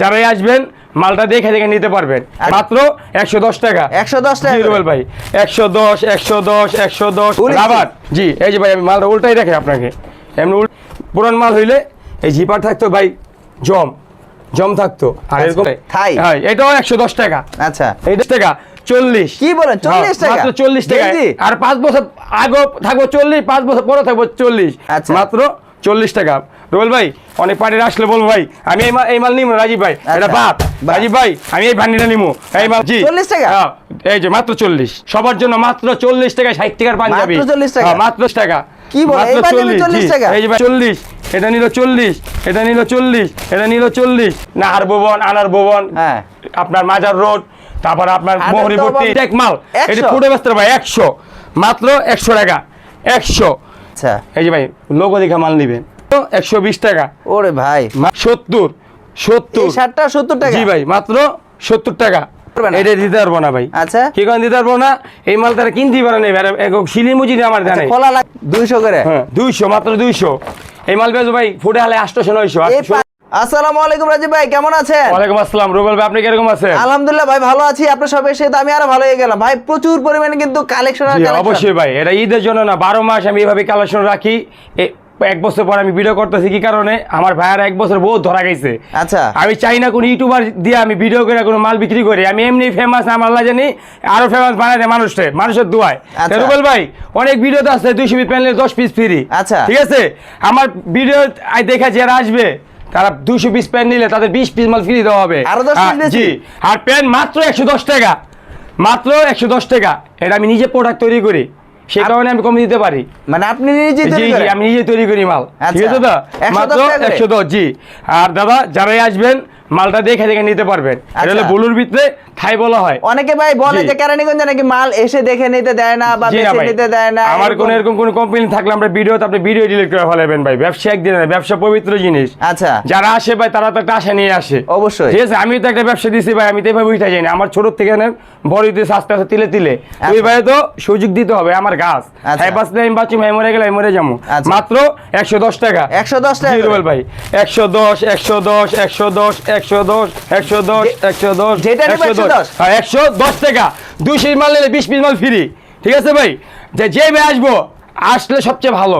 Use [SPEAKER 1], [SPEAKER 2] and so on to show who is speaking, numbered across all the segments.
[SPEAKER 1] যারাই আসবেন মালটা দেখে দেখে নিতে পারবেন। মাত্র একশো দশ টাকা।
[SPEAKER 2] 110 টাকা
[SPEAKER 1] রুবেল ভাই একশো দশ একশো দশ একশো দশ। রাবার। জি এই যে ভাই আমি মালটা উল্টাই দেখে আপনাকে। এমনি পুরান মাল হইলে এই জিপার থাকতো ভাই জম। জম থাকতো। আর এরকম
[SPEAKER 2] থাই।
[SPEAKER 1] হ্যাঁ এটাও একশো দশ টাকা।
[SPEAKER 2] আচ্ছা।
[SPEAKER 1] এই দশ টাকা চল্লিশ।
[SPEAKER 2] কি বলেন, 40 টাকা?
[SPEAKER 1] মাত্র চল্লিশ টাকা? আর পাঁচ বছর আগে থাকব চল্লিশ পাঁচ বছর পরে থাকব চল্লিশ।
[SPEAKER 2] আচ্ছা।
[SPEAKER 1] মাত্র চল্লিশ টাকা। রোল ভাই অনেক পার্টির আসলে বলব ভাই। আমি এই মাল এই মাল নিবো রাজীব ভাই। এটা
[SPEAKER 2] আচ্ছা।
[SPEAKER 1] বাদ।
[SPEAKER 2] বাদ।
[SPEAKER 1] রাজীব ভাই আমি এই ভান্ডিটা নিবো এই মাল জি।
[SPEAKER 2] 40 টাকা?
[SPEAKER 1] হ্যাঁ, এই যে মাত্র চল্লিশ। সবার জন্য মাত্র চল্লিশ টাকা ষাট টাকার পাঞ্জাবি।
[SPEAKER 2] মাত্র 40 টাকা?
[SPEAKER 1] হ্যাঁ, মাত্র টাকা।
[SPEAKER 2] কি বলে, 40 টাকা?
[SPEAKER 1] এই যে ভাই চল্লিশ। এটা নিল চল্লিশ। এটা নিল চল্লিশ। এটা নিল চল্লিশ। নাহার ভুবন আনার ভুবন।
[SPEAKER 2] হ্যাঁ।
[SPEAKER 1] আপনার মাজার রোড তারপর আপনার মোহরিপট্টি এক মাল। এটা ফুটে ব্যস্ত ভাই একশো। মাত্র একশো টাকা। একশো।
[SPEAKER 2] আচ্ছা।
[SPEAKER 1] এই যে ভাই লোগো দেখা মাল নিবেন একশো বিশ টাকা।
[SPEAKER 2] ওরে ভাই।
[SPEAKER 1] সত্তর সত্তর।
[SPEAKER 2] শার্টটা 70 টাকা?
[SPEAKER 1] জি ভাই মাত্র সত্তর টাকা। এটা দিতে পারব না ভাই।
[SPEAKER 2] আচ্ছা।
[SPEAKER 1] কি কারণ দিতে পারব না? এই মাল তারা কিনতেই পারে না শিলি আমার জানে
[SPEAKER 2] আচ্ছা, খোলা লাগ 200 করে?
[SPEAKER 1] হ্যাঁ দুইশো মাত্র দুইশো। এই মাল ভাই ফুটে হালে আটশোশো নয়শো
[SPEAKER 2] আসসালামু আলাইকুম রাজীব ভাই কেমন আছেন?
[SPEAKER 1] ওয়ালাইকুম আসসালাম। রুবেল ভাই আপনি কীরকম আছেন?
[SPEAKER 2] আলহামদুলিল্লাহ ভাই ভালো আছি। আপনার সব এসে আমি আরও ভালো হয়ে গেলাম। ভাই প্রচুর পরিমাণে কিন্তু কালেকশন কালেকশন
[SPEAKER 1] অবশ্যই ভাই এটা ঈদের জন্য না বারো মাস আমি এইভাবে কালেকশন রাখি। এক বছর পর আমি ভিডিও করতেছি কি কারণে? আমার ভাইয়ার এক বছর বহুত ধরা গেছে
[SPEAKER 2] আচ্ছা।
[SPEAKER 1] আমি চাই না কোনো ইউটিউবার দিয়ে আমি ভিডিও করে কোনো মাল বিক্রি করি। আমি এমনি ফেমাস আমার আল্লাহ জানি আরও ফেমাস বানাই দেয় মানুষকে মানুষের দুয়ায়।
[SPEAKER 2] আচ্ছা।
[SPEAKER 1] রুবেল ভাই অনেক ভিডিওতে আছে দুইশো পিস প্যানেলে দশ পিস ফ্রি
[SPEAKER 2] আচ্ছা।
[SPEAKER 1] ঠিক আছে? আমার ভিডিও দেখা যারা আসবে তারা দুইশো পিস প্যান নিলে তাদের বিশ পিস মাল ফ্রি দেওয়া হবে।
[SPEAKER 2] আরও 10 piece
[SPEAKER 1] হ্যাঁ? জি। আর প্যান মাত্র একশো দশ টাকা। মাত্র একশো দশ টাকা। এটা আমি নিজে প্রোডাক্ট তৈরি করি। সেই কারণে আমি কমে দিতে পারি।
[SPEAKER 2] মানে আপনি নিজে
[SPEAKER 1] জি আমি নিজে তৈরি করি মাল। ঠিক
[SPEAKER 2] আচ্ছা।
[SPEAKER 1] আছে
[SPEAKER 2] দাদা
[SPEAKER 1] মাত্র একশো দশ জি। আর দাদা যারাই আসবেন মালটা দেখে দেখে নিতে পারবেন। এটা হলো
[SPEAKER 2] আচ্ছা।
[SPEAKER 1] বুলুর ভিতরে থাই বলা হয়।
[SPEAKER 2] অনেকে ভাই বলে। যে কেরানীগঞ্জে নাকি মাল এসে দেখে নিতে দেয় না বা বেছে নিতে দেয় না
[SPEAKER 1] আমার কোন এরকম কোন কমপ্লেন থাকলে আমরা ভিডিওতে আপনি ভিডিও ডিলিট করে ফেলাবেন ভাই। ব্যবসা একদিন না, ব্যবসা পবিত্র জিনিস।
[SPEAKER 2] আচ্ছা।
[SPEAKER 1] যারা আসে ভাই তারা তো একটা আশা নিয়ে আসে।
[SPEAKER 2] অবশ্যই।
[SPEAKER 1] ঠিক আছে আমি তো একটা ব্যবসা দিছি ভাই আমি তো এভাবে উঠে যাই না আমার ছোট থেকে না বড় দিতে আস্তে আস্তে তিলে তিলে। ওই ভাই তো সুযোগ দিতে হবে আমার গাছ।
[SPEAKER 2] আচ্ছা।
[SPEAKER 1] হ্যাঁ বাঁচলে আমি বাঁচি ভাই মরে গেলে আমি মরে যাব।
[SPEAKER 2] আচ্ছা।
[SPEAKER 1] মাত্র একশো দশ টাকা।
[SPEAKER 2] 110 টাকা
[SPEAKER 1] জি,
[SPEAKER 2] করে।
[SPEAKER 1] রুবেল ভাই। একশো দশ একশো দশ একশো দশ একশো দশ একশো দশ একশো দশ
[SPEAKER 2] যেটা নেবে 110
[SPEAKER 1] একশো দশ। টাকা। দুইশো মাল নিলে বিশ পিস মাল ফ্রি। ঠিক আছে ভাই? যে যে ভাই আসব আসলে সবচেয়ে ভালো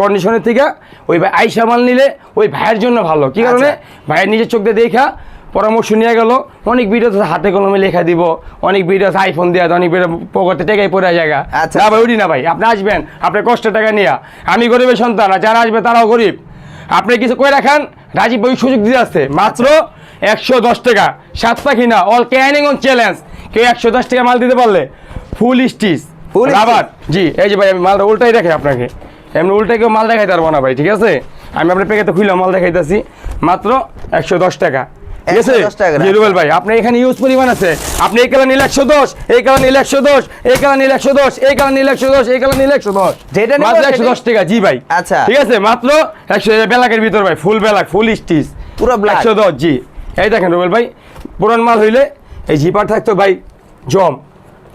[SPEAKER 1] কন্ডিশনের থেকে ওই ভাই আইসা মাল নিলে ওই ভাইয়ের জন্য ভালো। কি কারণে?
[SPEAKER 2] আচ্ছা।
[SPEAKER 1] ভাইয়ের নিজের চোখ দিয়ে দেখা পরামর্শ নিয়ে গেল। অনেক ভিডিও হাতে কলমে লেখা দিব। অনেক ভিডিও আইফোন দেওয়া অনেক ভিডিও পকেটে টেকাই পড়ে জায়গা
[SPEAKER 2] আচ্ছা।
[SPEAKER 1] না ভাই ওটি না ভাই। আপনি আসবেন আপনার কষ্টের টাকা নিয়ে। আমি গরিবের সন্তান আর যারা আসবে তারাও গরিব। আপনি কিছু করে রাখান রাজীব ভাই সুযোগ দিয়ে আসছে। মাত্র একশো দশ টাকা। সাত পাখি না অল ক্যানিং অন চ্যালেঞ্জ কেউ একশো দশ টাকা মাল দিতে পারলে ফুল স্টিচ
[SPEAKER 2] stitch?
[SPEAKER 1] জি এই যে ভাই আমি মালটা উল্টাই দেখে আপনাকে। এমনি উল্টাই কেউ মাল দেখাইতে পারব না ভাই ঠিক আছে? আমি আপনার প্যাকেটে খুললাম মাল দেখাইতেছি। মাত্র একশো দশ টাকা। ঠিক আছে?
[SPEAKER 2] 110 টাকা করে।
[SPEAKER 1] জি রুবেল ভাই আপনি এখানে ইউজ পরিমাণ আছে। আপনি এই কালার নিলে একশো দশ এই কালার নিলে একশো দশ এই কালার নিলে একশো দশ এই কালার নিলে একশো দশ এই কালার নিলে একশো দশ। মাত্র একশো দশ? টাকা জি ভাই।
[SPEAKER 2] আচ্ছা।
[SPEAKER 1] ঠিক আছে? মাত্র একশো বেলাকের ভিতর ভাই ফুল বেলাক ফুল স্টিচ
[SPEAKER 2] পুরো।
[SPEAKER 1] একশো দশ জি। এই দেখেন রুবেল ভাই পুরান মাল হইলে এই জিপার থাকতো ভাই জম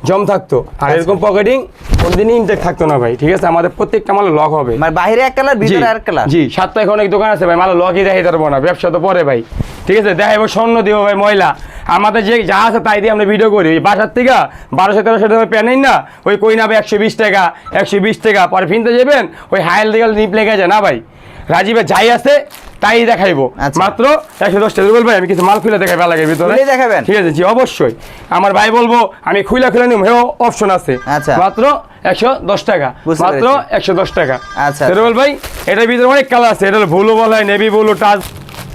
[SPEAKER 1] জম থাকতো। আর
[SPEAKER 2] আচ্ছা।
[SPEAKER 1] এরকম পকেটিং কোনদিনই ইনটেক থাকতো না ভাই ঠিক আছে? আমাদের প্রত্যেকটা মালে লক হবে।
[SPEAKER 2] মানে বাইরে এক কালার ভিতরে আর কালার
[SPEAKER 1] জি সাতটা এখন অনেক দোকান আছে ভাই মাল লকই দেখাই পারব না ব্যবসা তো পরে ভাই। ঠিক আছে? দেখাইব স্বর্ণ দিব ভাই ময়লা। আমাদের যে যা আছে তাই দিয়ে আমরা ভিডিও করি। ওই বাসার থেকে বারোশো তেরোশো টাকা প্যানেই না ওই কই না ভাই একশো বিশ টাকা একশো বিশ টাকা। পরে ফিনতে যাবেন ওই হায়াল দিকে নিপ লেগে যায় না ভাই? রাজীবে যাই আছে তাই দেখাইবো।
[SPEAKER 2] আচ্ছা।
[SPEAKER 1] মাত্র একশো দশ টাকা। বলব আমি কিছু মাল খুলে দেখাই ভালো লাগে ভিতরে
[SPEAKER 2] দেখাবেন?
[SPEAKER 1] ঠিক আছে জি অবশ্যই। আমার ভাই বলব আমি খুলে খুলে নিম হেও অপশন আছে।
[SPEAKER 2] আচ্ছা।
[SPEAKER 1] মাত্র একশো দশ টাকা। মাত্র একশো দশ টাকা।
[SPEAKER 2] আচ্ছা।
[SPEAKER 1] ভাই এটার ভিতরে অনেক কালার আছে। এটা হলো ভুলো বলা হয় নেভি ব্লু টাচ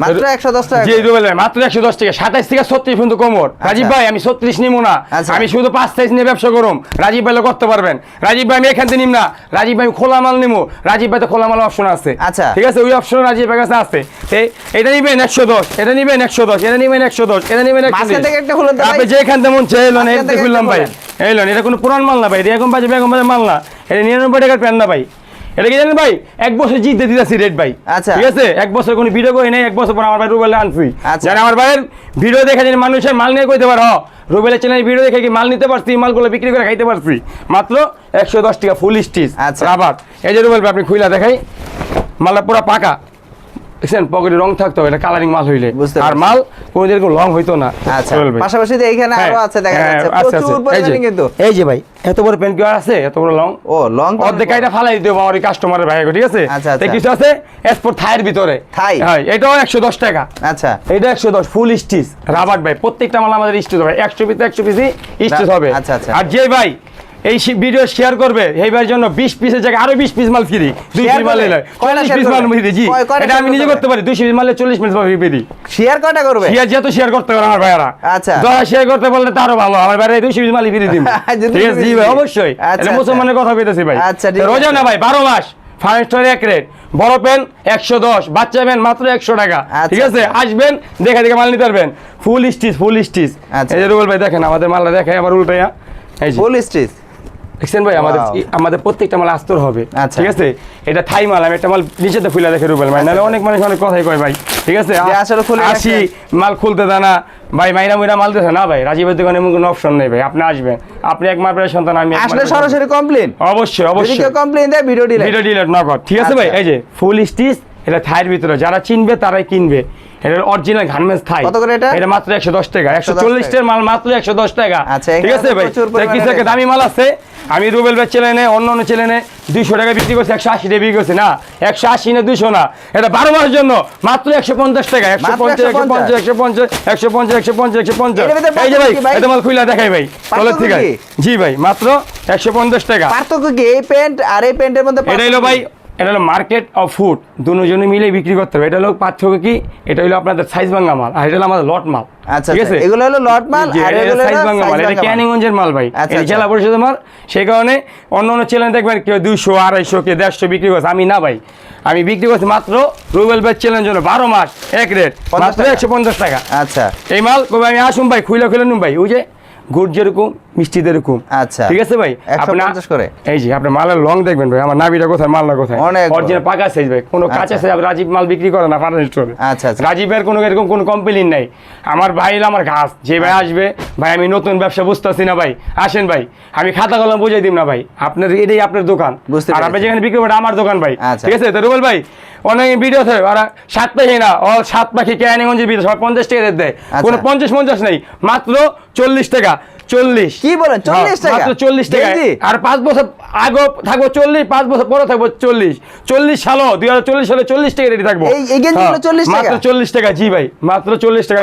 [SPEAKER 2] মাত্র 110 টাকা
[SPEAKER 1] জি
[SPEAKER 2] করে।
[SPEAKER 1] রুবেল ভাই মাত্র একশো দশ টাকা। সাতাইশ থেকে পর্যন্ত কোমর। রাজীব ভাই আমি ছত্রিশ নিবো না।
[SPEAKER 2] আচ্ছা।
[SPEAKER 1] আমি শুধু সাইজ নিয়ে ব্যবসা করুম। রাজীব ভাই করতে পারবেন। রাজীব ভাই আমি এখান থেকে নিম না। রাজীব ভাই আমি খোলা মাল রাজীব ভাই তো খোলা মাল অপশন আছে।
[SPEAKER 2] আচ্ছা।
[SPEAKER 1] ঠিক আছে? ওই অপশন রাজীব ভাই কাছে আছে। এই- এটা নিবেন এটা নিবেন একশো দশ। এটা নিবেন একশো দশ। এটা নিবেন একশো
[SPEAKER 2] মাঝখান থেকে একটা
[SPEAKER 1] আপনি যেখান খুললাম ভাই। এই লোন এটা কোনো পুরান মাল না ভাই। এটা এখন বাজে বেগম বাজে মাল না। এটা নিরানব্বই টাকার প্যান না ভাই। এটা কি জানেন ভাই? এক বছর জিতে দিতেছি রেড ভাই।
[SPEAKER 2] আচ্ছা।
[SPEAKER 1] ঠিক আছে? এক বছর কোনো ভিডিও কই নাই এক বছর পর আমার ভাই রুবেল আনফ্রি
[SPEAKER 2] আচ্ছা।
[SPEAKER 1] আমার ভাইয়ের ভিডিও দেখে যেন মানুষের মাল নিয়ে কইতে পারো। রুবেলের চ্যানেল ভিডিও দেখে কি মাল নিতে পারছি মালগুলো বিক্রি করে খাইতে পারছি। মাত্র একশো দশ টাকা ফুল স্টিচ
[SPEAKER 2] আচ্ছা।
[SPEAKER 1] রাবার এই যে রুবেল ভাই আপনি খুইলা দেখাই। মালটা পুরো পাকা। দেখছেন? পকেটে রং থাকতো এটা কালারিং মাল হইলে। আর মাল কোনোদিন এরকম রং হইতো না।
[SPEAKER 2] আচ্ছা পাশাপাশি তো এইখানে আরও
[SPEAKER 1] হ্যাঁ,
[SPEAKER 2] আছে দেখা
[SPEAKER 1] হ্যাঁ,
[SPEAKER 2] যাচ্ছে। প্রচুর পরিমাণে কিন্তু।
[SPEAKER 1] এই যে ভাই এত বড় পেন কেউ আছে এত বড় লং
[SPEAKER 2] ও লং
[SPEAKER 1] অর্ধেক কাইটা ফালাই দিতে আমার কাস্টমারের ভাই ঠিক আছে?
[SPEAKER 2] আচ্ছা, আচ্ছা।
[SPEAKER 1] কিছু আছে? এসপোর্ট থাইয়ের ভিতরে।
[SPEAKER 2] থাই?
[SPEAKER 1] হ্যাঁ এটাও একশো দশ টাকা।
[SPEAKER 2] আচ্ছা।
[SPEAKER 1] এটা একশো দশ ফুল স্টিচ রাবার ভাই প্রত্যেকটা মাল আমাদের স্টিচ হবে। একশো পিস একশো পিসই স্টিচ হবে।
[SPEAKER 2] আচ্ছা, আচ্ছা।
[SPEAKER 1] আর যে ভাই এই ভিডিও শেয়ার করবে এই ভাইয়ের জন্য বিশ পিসের জায়গায় আরও বিশ পিস মাল ফ্রি দুই।
[SPEAKER 2] Share
[SPEAKER 1] পিস মাল চল্লিশ পিস মাল? ফ্রি জি এটা আমি নিজে
[SPEAKER 2] করতে
[SPEAKER 1] পারি দুশো পিস মারলে চল্লিশ পিস পাবি ফ্রি
[SPEAKER 2] শেয়ার করবে?
[SPEAKER 1] শেয়ার যেহেতু শেয়ার করতে পারে আমার ভাইয়ারা।
[SPEAKER 2] আচ্ছা।
[SPEAKER 1] শেয়ার করতে পারলে তারও ভালো আমার ভাইরা দুশো পিস মাল ফ্রি দিন ঠিক আছে জি ভাই। অবশ্যই।
[SPEAKER 2] আচ্ছা,
[SPEAKER 1] এটা
[SPEAKER 2] আচ্ছা।
[SPEAKER 1] মুসলমানের কথা কইতেছি ভাই।
[SPEAKER 2] আচ্ছা,
[SPEAKER 1] রোজা না ভাই বারো মাস ফাইভ স্টার এক রেট বড় পেন একশো দশ বাচ্চা পেন মাত্র একশো টাকা।
[SPEAKER 2] আচ্ছা,
[SPEAKER 1] ঠিক আছে। আসবেন দেখে দেখে মাল নিতে পারবেন। ফুল স্টিচ ফুল স্টিচ
[SPEAKER 2] আচ্ছা।
[SPEAKER 1] এই যে রুবেল ভাই দেখেন আমাদের মালটা দেখে আবার উল্টাইয়া।
[SPEAKER 2] ফুল স্টিচ
[SPEAKER 1] দেখছেন ভাই? আমাদের আমাদের প্রত্যেকটা মাল আস্তর হবে।
[SPEAKER 2] আচ্ছা।
[SPEAKER 1] ঠিক আছে? এটা থাই মাল আমি একটা মাল নিচেতে খুলে দেখে রুবেল ভাই। নাহলে অনেক মানুষ অনেক কথাই কয় ভাই। ঠিক আছে?
[SPEAKER 2] আসলে খুলে
[SPEAKER 1] আসি মাল খুলতে দেয় না। ভাই মাইরা মুইরা মাল দিতে না ভাই? রাজীবের দোকানে এমন কোনো অপশন নেই ভাই। আপনি আসবেন। আপনি এক মাপের সন্তান আমি
[SPEAKER 2] আসলে সরাসরি কমপ্লেন
[SPEAKER 1] অবশ্যই অবশ্যই।
[SPEAKER 2] কেউ কমপ্লেন দেয় ভিডিও ডিলে
[SPEAKER 1] ভিডিও ডিলেট নগদ। ঠিক আছে ভাই?
[SPEAKER 2] আচ্ছা।
[SPEAKER 1] এই যে ফুল স্টিচ এটা থাইয়ের ভিতরে। যারা চিনবে তারাই কিনবে। এটা অরিজিনাল গার্মেন্টস থাই
[SPEAKER 2] কত করে এটা?
[SPEAKER 1] এটা মাত্র একশো দশ টাকা। একশো
[SPEAKER 2] 110
[SPEAKER 1] চল্লিশ টাকার মাল মাত্র একশো দশ টাকা।
[SPEAKER 2] আচ্ছা,
[SPEAKER 1] ঠিক আছে ভাই? কিছু একটা দামি মাল আছে আমি রুবেল ভাই চ্যানেলে অন্য অন্য চ্যানেলে দুইশো টাকা বিক্রি করছি একশো আশি টাকা বিক্রি করছি না? একশো আশি না দুইশো না। এটা বারো মাসের জন্য মাত্র একশো পঞ্চাশ টাকা। একশো
[SPEAKER 2] মাত্র
[SPEAKER 1] পঞ্চাশ একশো পঞ্চাশ একশো পঞ্চাশ। একশো পঞ্চাশ একশো পঞ্চাশ একশো পঞ্চাশ
[SPEAKER 2] এটার ভিতরে
[SPEAKER 1] এই যে ভাই এটা মাল খুলে দেখাই ভাই। চলো ঠিক আছে। জি ভাই মাত্র একশো পঞ্চাশ টাকা।
[SPEAKER 2] পার্থক্য কি? এই প্যান্ট আর এই প্যান্টের মধ্যে
[SPEAKER 1] এটা হলো ভাই? এটা হলো মার্কেট অফ ফুড দুজনে মিলে বিক্রি করতে হবে। এটা হলো পার্থক্য কি? এটা হলো আপনাদের সাইজ ভাঙ্গা মাল আর এটা হলো আমাদের লট মাল।
[SPEAKER 2] আচ্ছা
[SPEAKER 1] ঠিক
[SPEAKER 2] আচ্ছা,
[SPEAKER 1] আছে?
[SPEAKER 2] এগুলো হলো লট মাল আর এগুলো
[SPEAKER 1] সাইজ ভাঙ্গা মাল। এটা ক্যানিগঞ্জের মাল ভাই।
[SPEAKER 2] আচ্ছা,
[SPEAKER 1] এটা। জেলা পরিষদের মাল। সেই কারণে অন্য অন্য চ্যানেল দেখবেন কেউ দুইশো আড়াইশো কে দেড়শো বিক্রি করছে। আমি না ভাই। আমি বিক্রি করছি মাত্র রুবেল ভাই চ্যানেলের জন্য। বারো মাস এক রেট।
[SPEAKER 2] 50
[SPEAKER 1] মাত্র একশো পঞ্চাশ টাকা।
[SPEAKER 2] আচ্ছা।
[SPEAKER 1] এই মাল আমি আসুন ভাই খুলে খুলে নুন ভাই। ওই যে গুড় যেরকম মিষ্টি যেরকম
[SPEAKER 2] আচ্ছা।
[SPEAKER 1] ঠিক আছে ভাই?
[SPEAKER 2] 150 করে?
[SPEAKER 1] এই যে আপনি মালের লং দেখবেন ভাই আমার নাবিটা কোথায় মালটা কোথায়?
[SPEAKER 2] অনেক।
[SPEAKER 1] অরিজিনাল পাকা সাইজ ভাই কোনো কাঁচা
[SPEAKER 2] আচ্ছা।
[SPEAKER 1] সাইজ রাজীব মাল বিক্রি করে না ফার্নিচার স্টোরে
[SPEAKER 2] আচ্ছা, আচ্ছা।
[SPEAKER 1] রাজীবের কোনো এরকম কোনো কমপ্লেন নাই। আমার ভাই আমার ঘাস। যে ভাই আসবে ভাই আমি নতুন ব্যবসা বুঝতেছি না ভাই। আসেন ভাই আমি খাতা কলম বুঝাই দিম না ভাই। আপনার এটাই আপনার দোকান।
[SPEAKER 2] বুঝতে
[SPEAKER 1] আর আপনি যেখানে বিক্রি করেন আমার দোকান ভাই।
[SPEAKER 2] আচ্ছা।
[SPEAKER 1] ঠিক আছে? তো রুবেল ভাই অনেক ভিডিও আছে ওরা সাত পাখি না ও সাত পাখি ক্যানিগঞ্জের ভিতরে সবাই পঞ্চাশ টাকা রেট দেয়।
[SPEAKER 2] আচ্ছা।
[SPEAKER 1] কোনো পঞ্চাশ পঞ্চাশ নেই মাত্র চল্লিশ টাকা। চল্লিশ।
[SPEAKER 2] কি বলেন, 40
[SPEAKER 1] হ্যাঁ,
[SPEAKER 2] টাকা?
[SPEAKER 1] মাত্র চল্লিশ টাকা? আর পাঁচ বছর আগে থাকব চল্লিশ পাঁচ বছর পরে থাকব চল্লিশ। চল্লিশ সালও দুই হাজার চল্লিশ সালে চল্লিশ টাকা রেডি থাকব। হ্যাঁ,
[SPEAKER 2] 40 টাকা?
[SPEAKER 1] মাত্র চল্লিশ টাকা জি ভাই মাত্র চল্লিশ টাকা।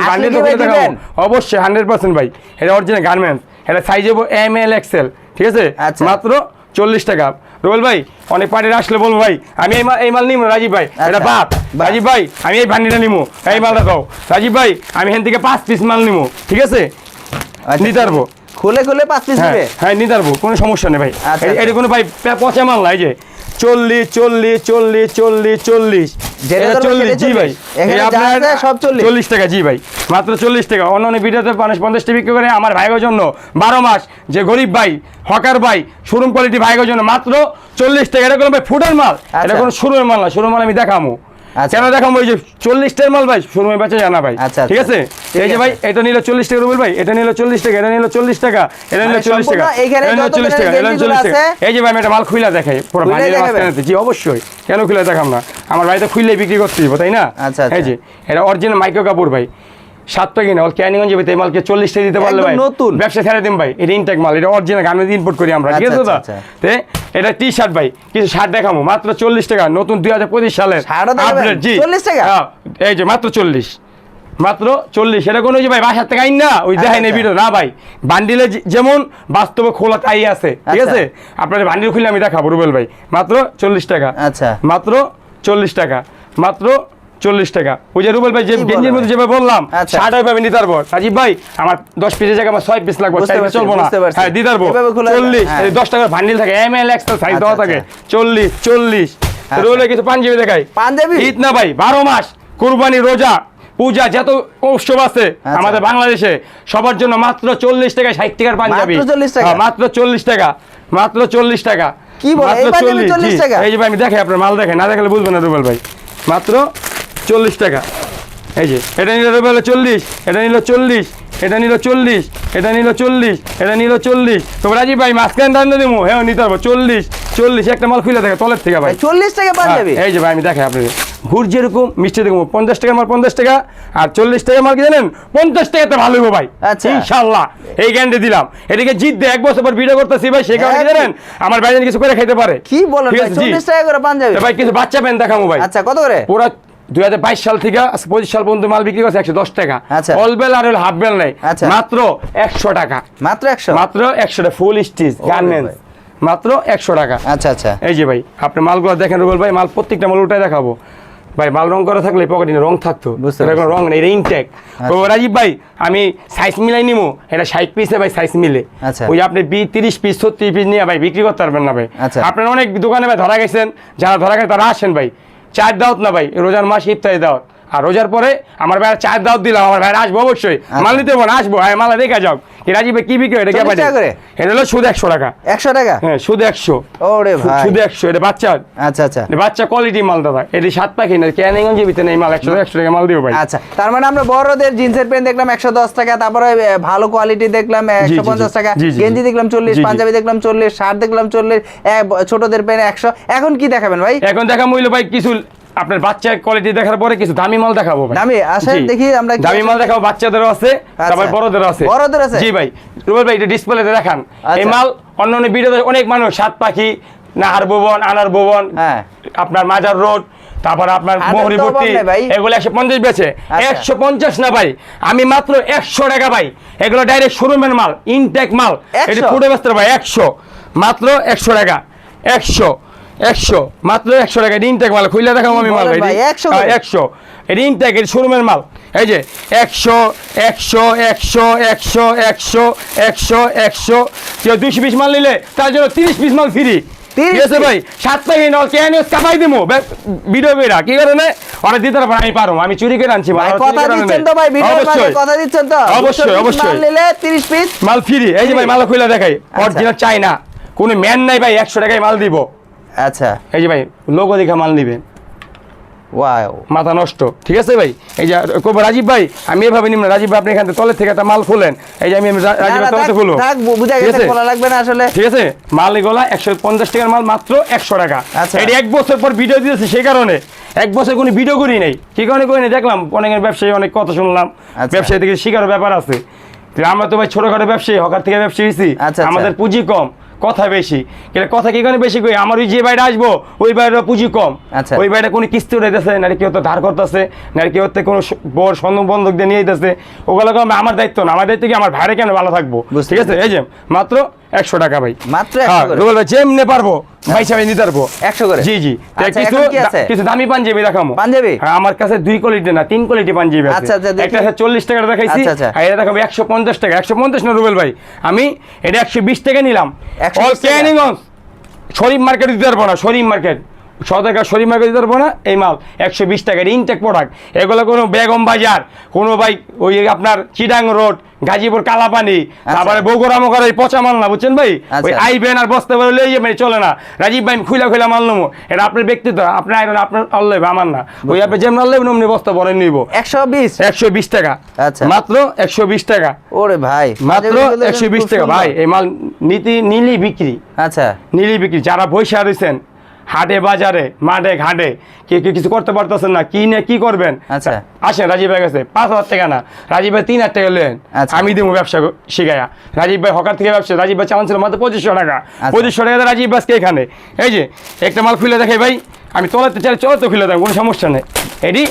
[SPEAKER 2] দিবেন?
[SPEAKER 1] অবশ্যই হান্ড্রেড পার্সেন্ট ভাই। এটা অরিজিনাল গার্মেন্টস এটা সাইজ এম এল এক্সেল ঠিক আছে?
[SPEAKER 2] আচ্ছা।
[SPEAKER 1] মাত্র চল্লিশ টাকা। রোবেল ভাই অনেক পার্টির আসলে বলব ভাই আমি এই মাল এই মাল নিবো রাজীব ভাই। এটা
[SPEAKER 2] আচ্ছা।
[SPEAKER 1] বাপ। রাজীব ভাই আমি এই ভান্ডিটা নিবো এই মালটা দাও। রাজীব ভাই আমি এখান থেকে পাঁচ পিস মাল নিবো ঠিক আছে?
[SPEAKER 2] আচ্ছা।
[SPEAKER 1] নিতে পারব।
[SPEAKER 2] খুলে খুলে পাঁচ পিস
[SPEAKER 1] হ্যাঁ
[SPEAKER 2] দিবে?
[SPEAKER 1] হ্যাঁ নিতে পারব কোনো সমস্যা নেই ভাই।
[SPEAKER 2] আচ্ছা,
[SPEAKER 1] এই-
[SPEAKER 2] আচ্ছা।
[SPEAKER 1] এটা কোনো ভাই পে- পচা মাল নাই যে। চল্লিশ চল্লিশ চল্লিশ চল্লিশ চল্লিশ। এটা চল্লিশ জি ভাই।
[SPEAKER 2] 40 এখানে
[SPEAKER 1] এই
[SPEAKER 2] যা
[SPEAKER 1] আপনার
[SPEAKER 2] আছে সব 40
[SPEAKER 1] চল্লিশ টাকা জি ভাই। মাত্র চল্লিশ টাকা। অন্য অন্য ভিডিওতে মানুষ পঞ্চাশ টাকা বিক্রি করে আমার জন্য বারো মাস যে গরিব ভাই হকার ভাই শোরুম কোয়ালিটি জন্য মাত্র চল্লিশ টাকা। এটা কোনো ভাই ফুটের মাল? এটা
[SPEAKER 2] আচ্ছা।
[SPEAKER 1] কোনো শুরুর মাল না শুরুর মাল আমি দেখামো।
[SPEAKER 2] আচ্ছা।
[SPEAKER 1] কেন দেখাম ওই যে মাল ভাই শোরুমে বেচা জানা ভাই।
[SPEAKER 2] আচ্ছা,
[SPEAKER 1] ঠিক
[SPEAKER 2] আচ্ছা।
[SPEAKER 1] আছে এই যে ভাই এটা নিলো চল্লিশ টাকা রুবেল ভাই এটা নিলো চল্লিশ টাকা এটা নিলো চল্লিশ টাকা এটা নিল চল্লিশ টাকা এটা নিল চল্লিশ টাকা এটা নিল চল্লিশ টাকা। এই যে ভাই আমি একটা মাল খুলে দেখাই পুরো? মাঝখানে জি অবশ্যই। কেন খুলে দেখাম না? আমার বাড়িতে খুললে বিক্রি করতে দিব তাই না?
[SPEAKER 2] আচ্ছা, আচ্ছা।
[SPEAKER 1] এই যে এটা অরিজিনাল মাইক্রো কাপড় ভাই। সাত টাকা কিনা ক্যানিগঞ্জ যাবে এই মালকে চল্লিশ টাকা দিতে পারলে
[SPEAKER 2] একদম
[SPEAKER 1] ভাই
[SPEAKER 2] নতুন।
[SPEAKER 1] ব্যবসা ছেড়ে দিন ভাই এটা ইনটেক মাল এটা অরিজিনাল গার্মেন্টস ইম্পোর্ট করি আমরা ঠিক আছে
[SPEAKER 2] আচ্ছা,
[SPEAKER 1] দাদা
[SPEAKER 2] আচ্ছা,
[SPEAKER 1] তে এটা টি শার্ট ভাই কিছু শার্ট দেখাবো মাত্র চল্লিশ টাকা নতুন দুই হাজার পঁচিশ সালের আপডেট জি
[SPEAKER 2] 40 টাকা?
[SPEAKER 1] এই যে মাত্র চল্লিশ মাত্র চল্লিশ এটা কোনো যে ভাই বাসার থেকে আইন না ওই দেখাই নেই
[SPEAKER 2] আচ্ছা।
[SPEAKER 1] ভিডিও না ভাই বান্ডিলে যেমন বাস্তবে খোলা তাই আছে ঠিক
[SPEAKER 2] আচ্ছা।
[SPEAKER 1] আছে আপনার বান্ডিল খুলে আমি দেখাবো রুবেল ভাই মাত্র চল্লিশ টাকা
[SPEAKER 2] আচ্ছা।
[SPEAKER 1] মাত্র চল্লিশ টাকা মাত্র চল্লিশ টাকা ওই যে রুবেল ভাই যে গেঞ্জির মধ্যে যেভাবে বললাম
[SPEAKER 2] আচ্ছা।
[SPEAKER 1] ষাট পারব রাজীব ভাই আমার দশ পিসের জায়গায় আমার ছয় পিস লাগবে চার পিস চলবো না হ্যাঁ দিতে পারব চল্লিশ
[SPEAKER 2] হ্যাঁ।
[SPEAKER 1] দশ টাকার ভান্ডিল থাকে এম এল এক্সট্রা সাইজ
[SPEAKER 2] আচ্ছা,
[SPEAKER 1] দেওয়া থাকে
[SPEAKER 2] আচ্ছা।
[SPEAKER 1] চল্লিশ চল্লিশ
[SPEAKER 2] আচ্ছা।
[SPEAKER 1] রুবেল কিছু পাঞ্জাবি দেখাই
[SPEAKER 2] পাঞ্জাবি?
[SPEAKER 1] ঈদ না ভাই বারো মাস কুরবানি রোজা পূজা যত উৎসব আছে
[SPEAKER 2] আচ্ছা।
[SPEAKER 1] আমাদের বাংলাদেশে সবার জন্য মাত্র চল্লিশ টাকা ষাট টাকার পাঞ্জাবি
[SPEAKER 2] মাত্র 40 টাকা?
[SPEAKER 1] হ্যাঁ, মাত্র চল্লিশ টাকা মাত্র চল্লিশ টাকা
[SPEAKER 2] কি বলে? এই
[SPEAKER 1] মাত্র
[SPEAKER 2] পাঞ্জাবি 40
[SPEAKER 1] জি।
[SPEAKER 2] টাকা?
[SPEAKER 1] এই যে ভাই আমি দেখে আপনার মাল দেখে না দেখলে বুঝবেন না রুবেল ভাই মাত্র চল্লিশ টাকা। এই যে এটা নিল রুবেল চল্লিশ এটা নিল চল্লিশ এটা নিল চল্লিশ এটা নিল চল্লিশ এটা নিল চল্লিশ। তো রাজীব ভাই মাঝখানে দাম দেবো হ্যাঁ নিতে পারব। চল্লিশ চল্লিশ একটা মাল খুলে দেখে তলের থেকে ভাই।
[SPEAKER 2] চল্লিশ টাকা
[SPEAKER 1] হ্যাঁ, এই যে ভাই আমি দেখাই আপনাকে ঘুর যেরকম মিষ্টি দেখব পঞ্চাশ টাকা মাল পঞ্চাশ টাকা। আর চল্লিশ টাকা মাল কি জানেন? পঞ্চাশ টাকাতে ভালো হইবো ভাই।
[SPEAKER 2] আচ্ছা।
[SPEAKER 1] ইনশাল্লাহ এই গ্যান্ডে দিলাম। এদিকে জিত দে এক বছর পর ভিডিও করতেছি ভাই সে কারণে জানেন? আমার ভাই কিছু করে খাইতে পারে।
[SPEAKER 2] কি বলেন চল্লিশ টাকা করে পাঞ্জাবি
[SPEAKER 1] তো ভাই কিছু বাচ্চা প্যান্ট দেখাবো ভাই।
[SPEAKER 2] আচ্ছা কত করে?
[SPEAKER 1] পুরা দুই হাজার বাইশ সাল থেকে পঁচিশ সাল পর্যন্ত মাল বিক্রি করছে একশো দশ টাকা।
[SPEAKER 2] আচ্ছা।
[SPEAKER 1] অল বেল আর হাফ বেল নেই।
[SPEAKER 2] আচ্ছা।
[SPEAKER 1] মাত্র একশো টাকা।
[SPEAKER 2] মাত্র একশো?
[SPEAKER 1] মাত্র একশো টাকা ফুল স্টিচ গার্মেন্টস মাত্র একশো টাকা।
[SPEAKER 2] আচ্ছা আচ্ছা।
[SPEAKER 1] এই যে ভাই আপনি মালগুলো দেখেন রুবেল ভাই মাল প্রত্যেকটা মাল উল্টায় দেখাবো। ভাই মাল রং করা থাকলে পকেটে রং থাকতো। রং নেই এটা ইনটেক তো রাজীব ভাই আমি সাইজ মিলাই নিবো এটা ষাট পিসে ভাই সাইজ মিলে।
[SPEAKER 2] আচ্ছা।
[SPEAKER 1] ওই আপনি বি তিরিশ পিস ছত্রিশ পিস নিয়ে ভাই বিক্রি করতে পারবেন না ভাই।
[SPEAKER 2] আচ্ছা।
[SPEAKER 1] আপনার অনেক দোকানে ভাই ধরা গেছেন। যারা ধরা গেছে তারা আসেন ভাই। চার দাওয়াত না ভাই রোজার মাস ইফতারি দাওয়াত। আর রোজার পরে আমার ভাইয়ের চার দাওয়াত দিলাম আমার ভাইয়ের আসব অবশ্যই। মাল নিতে পারব আসব। হ্যাঁ মালা দেখা যাও। রাজীব কি বিক্রি এটা কি
[SPEAKER 2] 40 টাকা করে?
[SPEAKER 1] এটা হলো শুধু একশো টাকা।
[SPEAKER 2] একশো টাকা?
[SPEAKER 1] হ্যাঁ শুধু একশো।
[SPEAKER 2] ওরে ভাই।
[SPEAKER 1] শুধু একশো এটা বাচ্চা।
[SPEAKER 2] আচ্ছা আচ্ছা।
[SPEAKER 1] এটা বাচ্চা কোয়ালিটি মাল দাদা। এটি সাত পাখি না ক্যানিগঞ্জের ভিতরে এই মাল? একশো একশো টাকা মাল দিব ভাই।
[SPEAKER 2] আচ্ছা তার মানে আমরা বড়দের জিন্সের প্যান্ট দেখলাম একশো দশ টাকা তারপরে ভালো কোয়ালিটি দেখলাম একশো
[SPEAKER 1] জি,
[SPEAKER 2] পঞ্চাশ
[SPEAKER 1] জি।
[SPEAKER 2] টাকা
[SPEAKER 1] জি, জি,
[SPEAKER 2] গেঞ্জি দেখলাম চল্লিশ
[SPEAKER 1] জি, জি।
[SPEAKER 2] পাঞ্জাবি দেখলাম চল্লিশ শার্ট দেখলাম চল্লিশ এ, ব- ছোটদের প্যান্ট একশো। এখন কি দেখাবেন ভাই?
[SPEAKER 1] এখন দেখা মূল্য ভাই কিছু আপনার বাচ্চার কোয়ালিটি দেখার পরে কিছু দামি মাল দেখাবো
[SPEAKER 2] দামি? আসেন দেখি আমরা
[SPEAKER 1] দামি মাল দেখাবো বাচ্চাদেরও আছে তারপর
[SPEAKER 2] আচ্ছা।
[SPEAKER 1] বড়দেরও আছে
[SPEAKER 2] বড়দের আছে?
[SPEAKER 1] জি ভাই রুবেল ভাই এটা ডিসপ্লেতে দেখান এই
[SPEAKER 2] আচ্ছা।
[SPEAKER 1] মাল অন্য অন্য ভিডিওতে অনেক মানুষ সাত পাখি নাহার ভুবন আনার ভবন
[SPEAKER 2] হ্যাঁ।
[SPEAKER 1] আপনার মাজার রোড তারপর আপনার
[SPEAKER 2] হাটের তো
[SPEAKER 1] মোহরিপট্টি
[SPEAKER 2] অভাব নেই ভাই।
[SPEAKER 1] এগুলো একশো পঞ্চাশ বেছে
[SPEAKER 2] আচ্ছা।
[SPEAKER 1] একশো পঞ্চাশ না ভাই আমি মাত্র একশো টাকা ভাই এগুলো ডাইরেক্ট শোরুমের মাল ইনটেক মাল এটা ফুটে বেচতে ভাই একশো মাত্র একশো টাকা একশো একশো। মাত্র একশো টাকা এটা ইনটেক মাল খুইলে দেখাবো আমি মাল
[SPEAKER 2] 100 করে?
[SPEAKER 1] একশো। এটা ইনটেক এটা শোরুমের মাল। এই যে একশো একশো একশো একশো একশো একশো একশো। কেউ দুশো পিস মাল নিলে তার জন্য তিরিশ পিস মাল ফ্রি ঠিক আছে ভাই সাত প্যাকেট নল কে কাপাই দিমু? ভিডিও বেরা কি কারণে? ওরা দিতে পারব আমি পারব আমি চুরি করে আনছি মাল,
[SPEAKER 2] ভাই কথা দিচ্ছেন তো ভাই ভিডিওর মাঝে
[SPEAKER 1] অবশ্যই
[SPEAKER 2] কথা দিচ্ছেন তো।
[SPEAKER 1] অবশ্যই, অবশ্যই।
[SPEAKER 2] মাল নিলে তিরিশ পিস
[SPEAKER 1] মাল ফ্রি এই যে ভাই মাল খুলে দেখাই।
[SPEAKER 2] আচ্ছা।
[SPEAKER 1] অরিজিনাল চাই না কোনো ম্যান নাই ভাই একশো টাকায় মাল দিব।
[SPEAKER 2] আচ্ছা।
[SPEAKER 1] এই যে ভাই লোগো দেখা মাল নিবেন
[SPEAKER 2] ওয়াও
[SPEAKER 1] মাথা নষ্ট। ঠিক আছে ভাই? এই যে কব রাজীব ভাই আমি এভাবে নিব না। রাজীব ভাই আপনি এখান থেকে তলের থেকে একটা মাল খুলেন। এই যে আমি রাজীব ভাই
[SPEAKER 2] বুঝা গেছে খোলা লাগবে না আসলে।
[SPEAKER 1] ঠিক আছে? মাল এগুলা একশো পঞ্চাশ টাকার মাল মাত্র একশো টাকা।
[SPEAKER 2] আচ্ছা।
[SPEAKER 1] এটি এক বছর পর ভিডিও দিয়েছে সেই কারণে। এক বছর কোনো ভিডিও করি নাই। কি কারণে করি নাই? দেখলাম অনেকের ব্যবসায়ী অনেক কথা শুনলাম।
[SPEAKER 2] আচ্ছা।
[SPEAKER 1] ব্যবসায়ী থেকে শিকার ব্যাপার আছে। আমরা তো ভাই ছোটখাটো ব্যবসায়ী হকার থেকে ব্যবসায়ী হয়েছি।
[SPEAKER 2] আচ্ছা।
[SPEAKER 1] আমাদের পুঁজি কম। কথা বেশি। কিন্তু কথা কি কারণে বেশি কই? আমার ওই যে বাইরে আসব ওই বাইরে পুঁজি কম।
[SPEAKER 2] আচ্ছা।
[SPEAKER 1] ওই বাইরে কোনো কিস্তি উঠাইতেছে নাকি কেউ তো ধার করতেছে নাকি কেউ তো কোনো বড় সন্ধ বন্ধক দিয়ে নিয়ে যেতেছে ওগুলো আমার দায়িত্ব না। আমার দায়িত্ব কি আমার ভাইরে কেন ভালো থাকব? ঠিক আছে? এই যে মাত্র একশো টাকা ভাই।
[SPEAKER 2] মাত্র 100
[SPEAKER 1] হ্যাঁ? রুবেল ভাই যেমনে পারব ভাই সাহেব নিতে পারব
[SPEAKER 2] একশো করে?
[SPEAKER 1] জি জি।
[SPEAKER 2] আচ্ছা,
[SPEAKER 1] কিছু? কিছু দামি পাঞ্জাবি দেখাবো
[SPEAKER 2] পাঞ্জাবি?
[SPEAKER 1] হ্যাঁ, আমার কাছে দুই কোয়ালিটি না তিন কোয়ালিটি পাঞ্জাবি আছে।
[SPEAKER 2] আচ্ছা, আচ্ছা।
[SPEAKER 1] একটা আছে চল্লিশ টাকা দেখাইছি। আর এটা দেখাবো একশো পঞ্চাশ টাকা। একশো পঞ্চাশ না রুবেল ভাই? আমি এটা একশো বিশ টাকা নিলাম। অল? ক্যানিগঞ্জ শরীফ মার্কেট দিতে পারব না শরীফ মার্কেট। ছ টাকা শরীফ মার্কেট দিতে পারব না এই মাল একশো বিশ টাকার ইনটেক প্রোডাক্ট এগুলো কোনো বেগম বাজার কোনো ভাই ওই আপনার চিডাং রোড গাজীপুর কালাপানি তারপরে বগুড়া মোকার ওই পচা মাল না বুঝছেন ভাই? ওই
[SPEAKER 2] আচ্ছা।
[SPEAKER 1] আইবেন আর বসতে পারলে লইয়ে মানে চলে না। রাজীব ভাই খুলা খুলা মাল নেব। এটা আপনার ব্যক্তিত্ব আপনার আইবেন আপনার আল্লাহ আমার না। ওই আপনি যেমন আল্লাহ অমনি বস্তা বড় নিব।
[SPEAKER 2] একশো বিশ?
[SPEAKER 1] একশো বিশ টাকা।
[SPEAKER 2] আচ্ছা।
[SPEAKER 1] মাত্র একশো বিশ টাকা।
[SPEAKER 2] ওরে ভাই
[SPEAKER 1] মাত্র একশো বিশ টাকা। ভাই এই মাল নীতি নীলি বিক্রি।
[SPEAKER 2] আচ্ছা।
[SPEAKER 1] নীলি বিক্রি। যারা বৈশা রয়েছেন হাটে বাজারে মাঠে ঘাটে কে কে কিছু করতে পারতেছেন না। কি নিয়ে কি করবেন?
[SPEAKER 2] আচ্ছা।
[SPEAKER 1] আসেন রাজীব ভাই কাছে। পাঁচ হাজার টাকা না। রাজীব ভাই তিন হাজার টাকা লেন
[SPEAKER 2] আচ্ছা।
[SPEAKER 1] আমি দিব ব্যবসা শিখাইয়া রাজীব ভাই হকার থেকে ব্যবসা রাজীব ভাই চালান ছিল মাত্র পঁচিশশো টাকা।
[SPEAKER 2] আচ্ছা।
[SPEAKER 1] পঁচিশশো টাকা রাজীব বাসকে এখানে। এই যে একটা মাল খুলে দেখে ভাই আমি তোলাতে চাই চলো তো খুলে দেয় কোনো সমস্যা নেই। এটি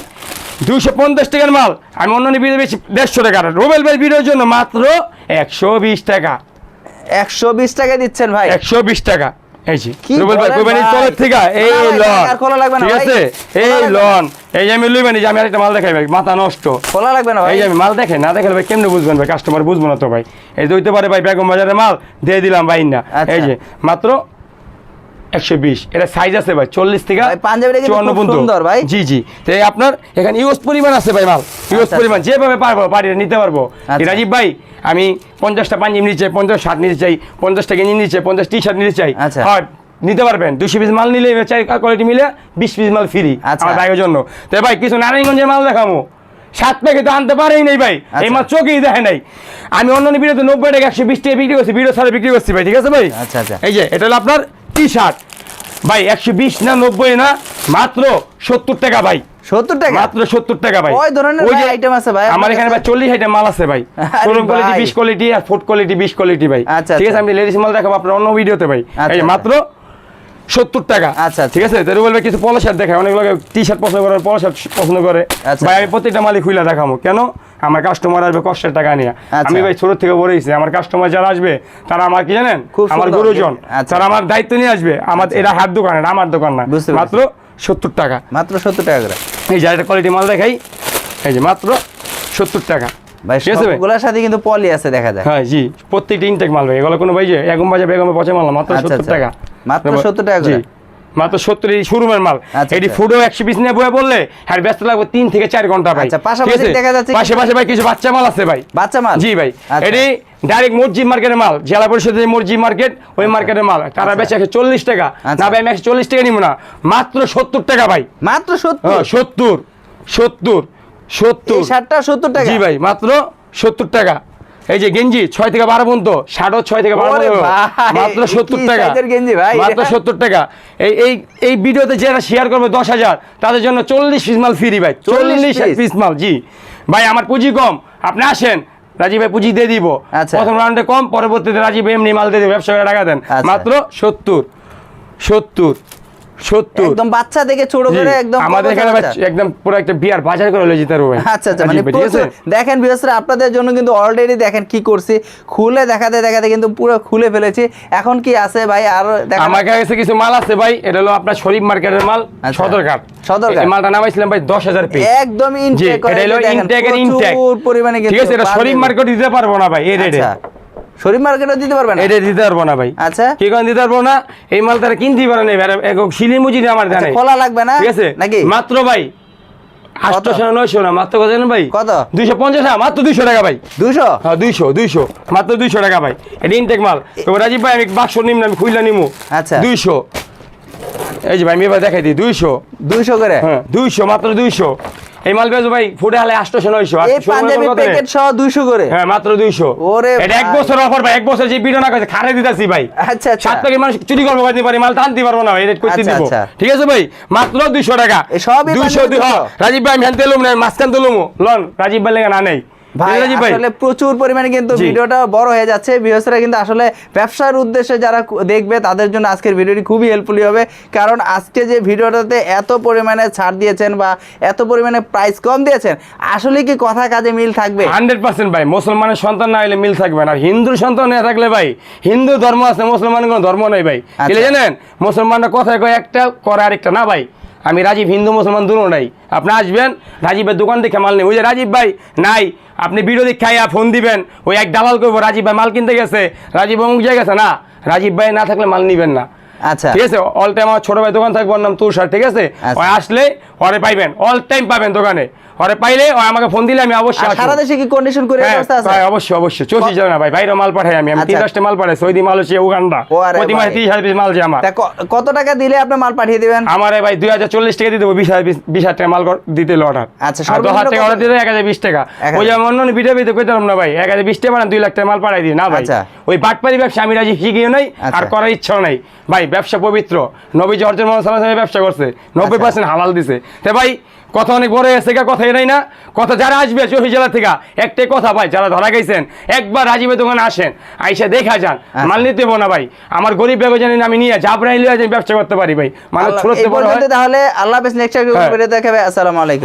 [SPEAKER 1] দুশো পঞ্চাশ টাকার মাল। আমি অন্যান্য বিয়ে বেশি দেড়শো টাকা রোবেল ভাই ভিডিওর জন্য মাত্র একশো বিশ টাকা।
[SPEAKER 2] একশো বিশ টাকা দিচ্ছেন ভাই।
[SPEAKER 1] একশো বিশ টাকা। এই যে রুবেল ভাই
[SPEAKER 2] বলেন
[SPEAKER 1] কোরবানির থেকে এই লন।
[SPEAKER 2] আর খোলা লাগবে না
[SPEAKER 1] ঠিক আছে? এই লন। এই যে আমি লইবেন যে আমি আরেকটা মাল দেখাই ভাই মাথা নষ্ট।
[SPEAKER 2] খোলা লাগবে না ভাই?
[SPEAKER 1] এই আমি মাল দেখে না দেখলে ভাই কেমনে বুঝবেন ভাই? কাস্টমার বুঝব না তো ভাই। এই দইতে পারে ভাই বেগম বাজারের মাল দিয়ে দিলাম ভাই না।
[SPEAKER 2] আচ্ছা।
[SPEAKER 1] এই যে মাত্র একশো বিশ এটা সাইজ আছে ভাই চল্লিশ থেকে
[SPEAKER 2] ভাই, পাঞ্জাবিটা কিন্তু খুব সুন্দর ভাই।
[SPEAKER 1] জি জি তো আপনার এখানে ইউজ পরিমাণ আছে ভাই মাল ইউজ
[SPEAKER 2] আচ্ছা।
[SPEAKER 1] পরিমাণ যেভাবে পারব পারি নিতে পারব
[SPEAKER 2] আচ্ছা।
[SPEAKER 1] রাজীব ভাই আমি পঞ্চাশটা পাঞ্জাবি নিতে চাই পঞ্চাশ শার্ট নিতে চাই পঞ্চাশটা গেঞ্জি নিতে চাই পঞ্চাশ টি শার্ট নিতে চাই
[SPEAKER 2] আচ্ছা।
[SPEAKER 1] নিতে পারবেন দুশো পিস মাল নিলে চাই কোয়ালিটি মিলে বিশ পিস মাল ফ্রি
[SPEAKER 2] আচ্ছা।
[SPEAKER 1] আমার ভাইয়ের জন্য তো ভাই কিছু নারায়ণগঞ্জের মাল দেখাবো সাত প্যাকেট আনতে পারেই নাই ভাই এই
[SPEAKER 2] আচ্ছা।
[SPEAKER 1] মাল চোখেই দেখে নাই আমি অন্য ভিডিওতে নব্বই টাকা একশো বিশ টাকা বিক্রি করছি ভিডিও ছাড়া বিক্রি করছি ভাই ঠিক আছে ভাই
[SPEAKER 2] আচ্ছা, আচ্ছা।
[SPEAKER 1] এই যে এটা হলো আপনার টি শার্ট ভাই একশো বিশ না নব্বই না? মাত্র সত্তর টাকা ভাই।
[SPEAKER 2] সত্তর টাকা?
[SPEAKER 1] মাত্র সত্তর টাকা ভাই।
[SPEAKER 2] ওই ধরনের
[SPEAKER 1] ওই
[SPEAKER 2] আইটেম আছে ভাই।
[SPEAKER 1] আমার এখানে ভাই চল্লিশ আইটেম মাল আছে ভাই। কোয়ালিটি বিশ কোয়ালিটি আর ফুড কোয়ালিটি বিশ কোয়ালিটি ভাই।
[SPEAKER 2] আচ্ছা,
[SPEAKER 1] ঠিক আছে
[SPEAKER 2] আচ্ছা।
[SPEAKER 1] আমি লেডিস মাল দেখাবো আপনার অন্য ভিডিওতে ভাই।
[SPEAKER 2] আচ্ছা।
[SPEAKER 1] মাত্র সত্তর টাকা।
[SPEAKER 2] আচ্ছা, আচ্ছা।
[SPEAKER 1] ঠিক আছে? তাহলে বলবে কিছু পলো শার্ট দেখায়। অনেক লোক টি শার্ট পছন্দ করে পলো শার্ট পছন্দ করে। ভাই আমি প্রত্যেকটা মালিক খুলে দেখাবো কেন? আমার কাস্টমার আসবে কষ্টের টাকা নিয়ে।
[SPEAKER 2] আচ্ছা।
[SPEAKER 1] আমি ভাই ছোট থেকে বলেছি আমার কাস্টমার যারা আসবে তারা আমার কি জানেন? আমার গুরুজন।
[SPEAKER 2] আচ্ছা।
[SPEAKER 1] তারা আমার দায়িত্ব নিয়ে আসবে। আমার এটা হাত দোকান এটা আমার দোকান না। মাত্র সত্তর টাকা।
[SPEAKER 2] মাত্র সত্তর টাকা করে।
[SPEAKER 1] এই যে কোয়ালিটি মাল দেখাই। এই যে মাত্র সত্তর টাকা।
[SPEAKER 2] ভাই সবগুলোর সাথে কিন্তু পলি আছে দেখা যায়।
[SPEAKER 1] হ্যাঁ জি। প্রত্যেকটা ইনটেক মাল ভাই। এগুলো কোনো ভাই যে এগম বাজে বেগমে পচে মাল না, মাত্র সত্তর। টাকা।
[SPEAKER 2] মাত্র 70 টাকা করে?
[SPEAKER 1] মাত্র সত্তর এই শোরুমের মাল।
[SPEAKER 2] আচ্ছা,
[SPEAKER 1] এটি
[SPEAKER 2] আচ্ছা।
[SPEAKER 1] ফুডও একশো বিশ নিয়ে বয়ে বললে হ্যাঁ ব্যস্ত লাগবে তিন থেকে চার ঘণ্টা ভাই।
[SPEAKER 2] আচ্ছা, পাশাপাশি দেখা যাচ্ছে
[SPEAKER 1] পাশে পাশে ভাই কিছু বাচ্চা মাল আছে ভাই।
[SPEAKER 2] বাচ্চা মাল?
[SPEAKER 1] জি ভাই।
[SPEAKER 2] আচ্ছা।
[SPEAKER 1] এটি ডাইরেক্ট মসজিদ মার্কেটের মাল। জেলা পরিষদের যে মসজিদ মার্কেট ওই মার্কেটের মাল। তারা বেচে একশো চল্লিশ টাকা। না ভাই আমি একশো চল্লিশ টাকা নিবো না। মাত্র সত্তর টাকা ভাই।
[SPEAKER 2] মাত্র সত্তর?
[SPEAKER 1] হ্যাঁ সত্তর। সত্তর। সত্তর।
[SPEAKER 2] শার্টটা সত্তর টাকা?
[SPEAKER 1] জি ভাই মাত্র সত্তর টাকা। এই যে গেঞ্জি ছয় থেকে বারো পর্যন্ত শার্টও ছয় থেকে বারো মাত্র সত্তর টাকা।
[SPEAKER 2] গেঞ্জি ভাই?
[SPEAKER 1] মাত্র সত্তর টাকা। এই এই এই ভিডিওতে যারা শেয়ার করবে দশ হাজার তাদের জন্য চল্লিশ পিস মাল ফ্রি ভাই। চল্লিশ পিস মাল জি। ভাই আমার পুঁজি কম। আপনি আসেন রাজীব ভাই পুঁজি দিয়ে দিব।
[SPEAKER 2] আচ্ছা।
[SPEAKER 1] প্রথম রাউন্ডে কম পরবর্তীতে রাজীব এমনি মাল দিয়ে দিব ব্যবসা করে টাকা দেন।
[SPEAKER 2] আচ্ছা।
[SPEAKER 1] মাত্র সত্তর সত্তর।
[SPEAKER 2] একদম বাচ্চা থেকে ছোট করে একদম
[SPEAKER 1] আমাদের এখানে একদম পুরো একটা বিয়ার বাজার করে লয়ে যেতে পারব
[SPEAKER 2] আচ্ছা আচ্ছা মানে দেখেন আপনাদের জন্য কিন্তু অলরেডি দেখেন কি করছি। খুলে দেখাতে দেখাতে কিন্তু পুরো খুলে ফেলেছি। এখন কি আছে ভাই? আর
[SPEAKER 1] আমার কাছে কিছু মাল আছে ভাই এটা হলো আপনার শরীফ মার্কেটের মাল
[SPEAKER 2] আচ্ছা।
[SPEAKER 1] সদরঘাট।
[SPEAKER 2] সদরঘাট।
[SPEAKER 1] এই মালটা নামাইছিলাম ভাই দশ হাজার পিস
[SPEAKER 2] একদম ইনটেক
[SPEAKER 1] এটা হলো ইনটেকের ইনটেক
[SPEAKER 2] পরিমাণে
[SPEAKER 1] ঠিক আছে এটা শরীফ মার্কেট দিতে পারব না ভাই এই রেটে
[SPEAKER 2] আচ্ছা শরীফ মার্কেটও দিতে পারবেন
[SPEAKER 1] এটা দিতে পারব না ভাই।
[SPEAKER 2] আচ্ছা।
[SPEAKER 1] কি কারণ দিতে পারব না? এই মাল তারা কিনতেই পারে না শিলি মুজিনি আমার
[SPEAKER 2] আচ্ছা,
[SPEAKER 1] জানে
[SPEAKER 2] খোলা লাগবে না?
[SPEAKER 1] ঠিক আছে?
[SPEAKER 2] নাকি?
[SPEAKER 1] মাত্র ভাই আটশো না নয়শো না মাত্র কত ভাই?
[SPEAKER 2] কত?
[SPEAKER 1] দুইশো পঞ্চাশ না মাত্র দুইশো টাকা ভাই।
[SPEAKER 2] দুশো
[SPEAKER 1] হ্যাঁ দুইশো দুইশো মাত্র দুইশো টাকা ভাই। এটা ইনটেক মাল। তো রাজীব ভাই আমি বাক্স নিম না আমি খুইলা নিমু।
[SPEAKER 2] আচ্ছা।
[SPEAKER 1] দুইশো। এই যে ভাই আমি এবার দেখাই দিই। দুইশো।
[SPEAKER 2] দুশো করে?
[SPEAKER 1] হ্যাঁ দুইশো মাত্র দুইশো। এই মাল বেচো ভাই ফুটে হালে আটশো নয়শো।
[SPEAKER 2] এই পাঞ্জাবি প্যাকেট সহ 200 করে।
[SPEAKER 1] হ্যাঁ মাত্র দুইশো।
[SPEAKER 2] ওরে
[SPEAKER 1] এটা এক। বছর অফার ভাই এক বছর যে ভিডিও না কাছে খারে দিতেছি ভাই।
[SPEAKER 2] আচ্ছা আচ্ছা।
[SPEAKER 1] সাত প্যাকেট মানুষ চুরি করব কইতে পারি মাল টানতে পারব না ভাই রেট করতে
[SPEAKER 2] আচ্ছা,
[SPEAKER 1] দিব।
[SPEAKER 2] আচ্ছা।
[SPEAKER 1] ঠিক আছে ভাই মাত্র দুইশো টাকা।
[SPEAKER 2] সব সবই
[SPEAKER 1] দুইশো
[SPEAKER 2] পাঞ্জাবি
[SPEAKER 1] দুই
[SPEAKER 2] 200?
[SPEAKER 1] রাজীব ভাই আমি তেলুম না মাঝখান তেলুম লন রাজীব ভাই লেগে না নেই।
[SPEAKER 2] ভাই আসলে প্রচুর পরিমাণে কিন্তু ভিডিওটা বড় হয়ে যাচ্ছে। ভিউয়ার্সরা কিন্তু আসলে ব্যবসার উদ্দেশ্যে যারা দেখবে তাদের জন্য আজকের ভিডিওটি খুবই হেল্পফুলি হবে। কারণ আজকে যে ভিডিওটাতে এত পরিমাণে ছাড় দিয়েছেন বা এত পরিমাণে প্রাইস কম দিয়েছেন আসলে কি কথা কাজে মিল থাকবে?
[SPEAKER 1] হান্ড্রেড পার্সেন্ট ভাই মুসলমানের সন্তান না হলে মিল থাকবে না। আর হিন্দুর সন্তান না থাকলে ভাই হিন্দু ধর্ম আছে মুসলমানের কোনো ধর্ম নেই ভাই।
[SPEAKER 2] আচ্ছা।
[SPEAKER 1] জানেন মুসলমানরা কথায় কয় একটা করে আরেকটা। না ভাই আমি রাজীব হিন্দু মুসলমান দুটো নাই। আপনি আসবেন রাজীবের দোকান থেকে মাল নেই। ওই যে রাজীব ভাই নাই। আপনি বিরোধী খাইয়া ফোন দিবেন। ওই এক দালাল করব রাজীব ভাই মাল কিনতে গেছে। রাজীব অমুক জায়গা গেছে না রাজীব ভাই না থাকলে মাল নিবেন না।
[SPEAKER 2] আচ্ছা।
[SPEAKER 1] ঠিক আছে? অল টাইম আমার ছোট ভাই দোকান থাকব ওর নাম তুষার ঠিক আছে?
[SPEAKER 2] আচ্ছা।
[SPEAKER 1] আসলে পরে পাইবেন অল টাইম পাবেন দোকানে। ওরে পাইলে ও আমাকে ফোন দিলে আমি অবশ্যই
[SPEAKER 2] সারা দেশে কি কন্ডিশন করে
[SPEAKER 1] হ্যাঁ,
[SPEAKER 2] ব্যবস্থা আছে?
[SPEAKER 1] ভাই, অবশ্যই অবশ্যই। না ভাই বাইরে মাল পাঠাই আমি। আমি তিন
[SPEAKER 2] আচ্ছা।
[SPEAKER 1] রাষ্ট্রে মাল পাঠাই সৌদি মাল হচ্ছে উগান্ডা। প্রতি মাসে। তিরিশ হাজার piece মাল যে আমার।
[SPEAKER 2] কত টাকা দিলে আপনি মাল পাঠিয়ে দিবেন?
[SPEAKER 1] আমার ভাই দুই হাজার চল্লিশ টাকা দিয়ে দেবো বিশ হাজার piece- বিশ হাজার টাকা মাল দিতে অর্ডার
[SPEAKER 2] আচ্ছা,
[SPEAKER 1] দশ হাজার টাকা অর্ডার দিতে এক হাজার বিশ টাকা। ওই যে
[SPEAKER 2] হাজার।
[SPEAKER 1] আমি অন্য ভিডিও ভিডিও কইতে না ভাই এক হাজার বিশ টাকা মানে দুই লাখ টাকা মাল পাঠাই দিই। না ভাই
[SPEAKER 2] আচ্ছা।
[SPEAKER 1] ওই বাটপারি ব্যবসা আমি রাজি শিখিও নাই আর
[SPEAKER 2] আচ্ছা।
[SPEAKER 1] করার ইচ্ছাও নাই। ভাই ব্যবসা পবিত্র। নবী জর্জের মোহাম্মদ ব্যবসা করছে নব্বই। পার্সেন্ট হালাল দিছে। তে ভাই কথা অনেক বড় হয়েছে গা কথা এরাই না। কথা যারা আসবে চৌহি জেলা থেকে। একটাই কথা ভাই যারা ধরা গেছেন একবার রাজীবের দোকানে আসেন আইসা দেখা যান।
[SPEAKER 2] আচ্ছা।
[SPEAKER 1] মাল নিতে না ভাই। আমার গরিব বেগো জানেন আমি নিয়ে জাবরাই লিয়ে ব্যবসা করতে পারি ভাই। মানুষ
[SPEAKER 2] তাহলে আল্লাহ হাফেজ নেক্সট। ভিডিও দেখাবে। আসসালামু আলাইকুম।